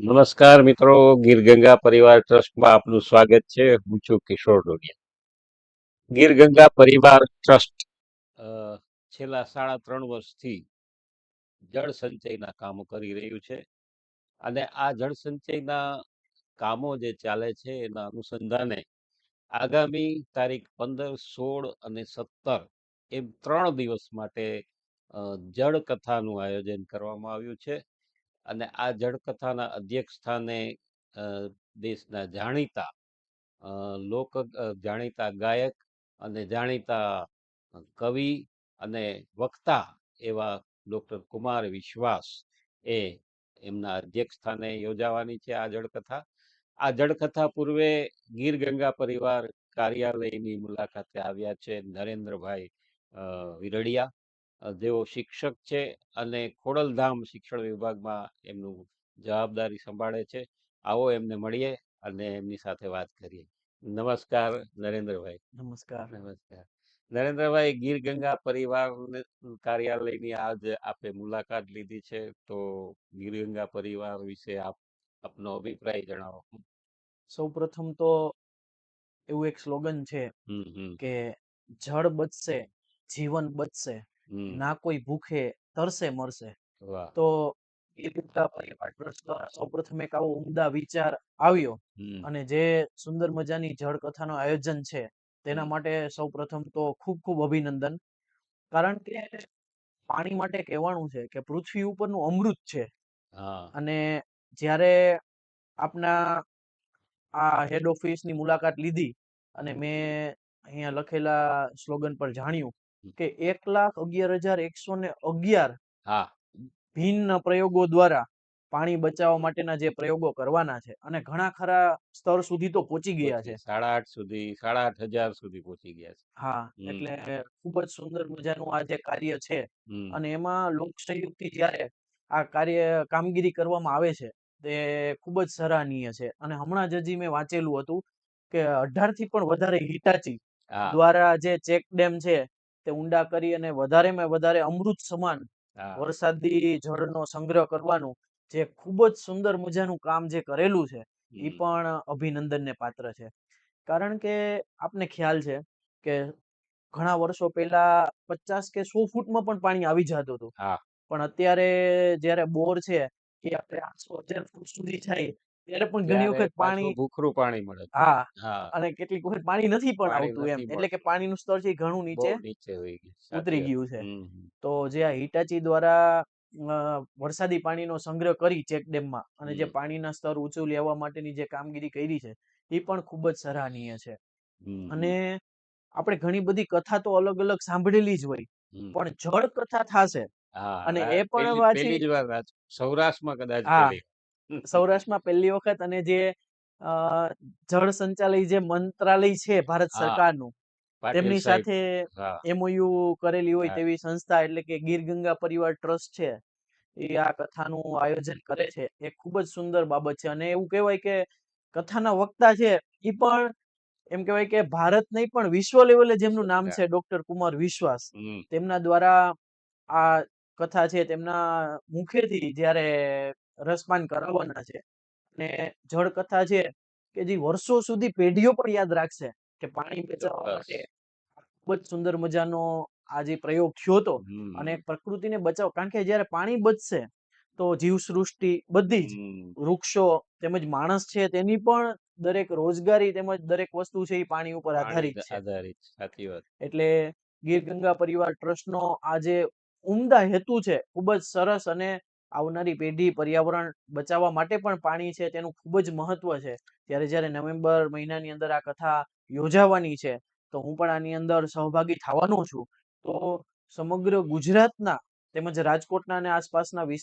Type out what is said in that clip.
નમસ્કાર મિત્રો, ગીરગંગા પરિવાર ટ્રસ્ટમાં આપનું સ્વાગત છે. હું છું કિશોર ડોડિયા. ગીરગંગા પરિવાર ટ્રસ્ટ છેલ્લા સાડા ત્રણ વર્ષથી જળ સંચયના કામો કરી રહ્યું છે અને આ જળ સંચયના કામો જે ચાલે છે એના અનુસંધાને આગામી તારીખ પંદર, સોળ અને સત્તર એમ ત્રણ દિવસ માટે જળ કથાનું આયોજન કરવામાં આવ્યું છે. અને આ જળકથાના અધ્યક્ષ સ્થાને દેશના જાણીતા લોક જાણીતા ગાયક અને જાણીતા કવિ અને વક્તા એવા ડૉક્ટર કુમાર વિશ્વાસ એ એમના અધ્યક્ષ સ્થાને યોજાવાની છે આ જળકથા. આ જળકથા પૂર્વે ગીર ગંગા પરિવાર કાર્યાલયની મુલાકાતે આવ્યા છે નરેન્દ્રભાઈ વિરડિયા. જેઓ શિક્ષક છે અને ખોડલધામ શિક્ષણ વિભાગમાં એમનું જવાબદારી સંભાળે છે. આવો એમને મળીએ અને એમની સાથે વાત કરીએ. નમસ્કાર નરેન્દ્રભાઈ. નમસ્કાર. નમસ્કાર. નરેન્દ્રભાઈ ગીર ગંગા પરિવાર કાર્યાલયની આજ આપે મુલાકાત લીધી છે. તો ગીર ગંગા પરિવાર વિશે આપ આપનો અભિપ્રાય જણાવો. સૌ પ્રથમ તો એવું એક સ્લોગન છે કે જળ બચશે જીવન બચશે. ના કોઈ ભૂખે તરસે મરશે તો સૌપ્રથમ એક આવો ઉમદા વિચાર આવ્યો અને જે સુંદર મજાની જળ કથાનો આયોજન છે તેના. માટે સૌપ્રથમ તો ખૂબ ખૂબ અભિનંદન. કારણ કે પાણી માટે કહેવાનું છે કે પૃથ્વી ઉપરનું અમૃત છે. અને જ્યારે આપના આ હેડ ઓફિસની મુલાકાત લીધી અને મેં અહીંયા લખેલા સ્લોગન પર જાણ્યું કે એક લાખ અગિયાર હજાર એકસો ને અગિયાર હા. ભિન્ન પ્રયોગો દ્વારા પાણી બચાવવા માટેના જે પ્રયોગો કરવાના છે અને ઘણા ખરા સ્તર સુધી તો પહોંચી ગયા છે. સાડા આઠ સુધી સાડા આઠ હજાર સુધી પહોંચી ગયા છે. હા એટલે ખૂબ જ સુંદર મજાનું આ જે કાર્ય છે અને એમાં લોક સંયુક્તથી જ્યારે આ કાર્ય કામગીરી કરવામાં આવે છે તે ખૂબ જ સરાહનીય છે. અને હમણાં જ હજી મેં વાંચેલું હતું કે અઢારથી પણ વધારે હિટાચી દ્વારા જે ચેક ડેમ છે તે ઊંડા કરી અને વધારેમાં વધારે અમૃત સમાન વરસાદી જળનો સંગ્રહ કરવાનું જે ખૂબ જ સુંદર મજાનું કામ જે કરેલું છે એ. પણ અભિનંદનને પાત્ર છે. કારણ કે આપને ખ્યાલ છે કે ઘણા વર્ષો પહેલા પચાસ કે સો ફૂટમાં પણ પાણી આવી જતું હતું. પણ અત્યારે જયારે બોર છે એ આપણે આઠસો હજાર ફૂટ સુધી જાય ત્યારે પણ ઘણી વખત પાણી ભૂખરું પાણી મળે હા અને કેટલીક વખત પાણી નથી પણ આવતું એમ. એટલે કે પાણીનું સ્તર છે ઘણું નીચે ઉતરી ગયું છે. તો જે આ હિટાચી દ્વારા વરસાદી પાણીનો સંગ્રહ કરી ચેક ડેમમાં અને જે પાણીના સ્તર ઊંચું લેવા માટેની જે કામગીરી કરી છે એ પણ ખૂબ જ સરાહનીય છે. અને આપણે ઘણી બધી કથા તો અલગ અલગ સાંભળેલી જ હોય પણ જળ કથા થશે અને એ પણ વાંચી સૌરાષ્ટ્રમાં કદાચ સૌરાષ્ટ્રમાં પહેલી વખત અને જે જળ સંચાલય જે મંત્રાલય છે ભારત સરકારનું તેમની સાથે એમઓયુ કરેલી હોય તેવી સંસ્થા એટલે કે ગીર ગંગા પરિવાર ટ્રસ્ટ છે એ આ કથાનું આયોજન કરે છે. એ ખૂબ જ સુંદર બાબત છે અને એવું કહેવાય કે કથાના વક્તા છે એ પણ એમ કહેવાય કે ભારત નહીં પણ વિશ્વ લેવલે જેમનું નામ છે ડોક્ટર કુમાર વિશ્વાસ તેમના દ્વારા આ કથા છે તેમના મુખેથી જ્યારે રસપાન કરાવવાના છે. અને જળ કથા છે કે જે વર્ષો સુધી પેઢીઓ પણ યાદ રાખશે કે પાણી બચાવવા માટે ખૂબ જ સુંદર મજાનો આ જે પ્રયોગ થયો હતો અને પ્રકૃતિને બચાવ કારણ કે જ્યારે પાણી બચશે તો જીવસૃષ્ટિ બધી જ વૃક્ષો તેમજ માણસ છે તેની પણ દરેક રોજગારી તેમજ દરેક વસ્તુ છે એ પાણી ઉપર આધારિત છે. આધારિત સાચી વાત. એટલે ગીર ગંગા પરિવાર ટ્રસ્ટનો આ જે ઉમદા હેતુ છે ખૂબ જ સરસ અને આવનારી પેઢી પર્યાવરણ બચાવવા માટે પણ પાણી છે, તેનું ખૂબ જ મહત્વ છે. ત્યારે જ્યારે નવેમ્બર મહિનાની અંદર આ કથા યોજાવાની છે, તો હું પણ આની અંદર સહભાગી થવાનો છું. તો સમગ્ર ગુજરાતના તેમજ રાજકોટના અને આસપાસના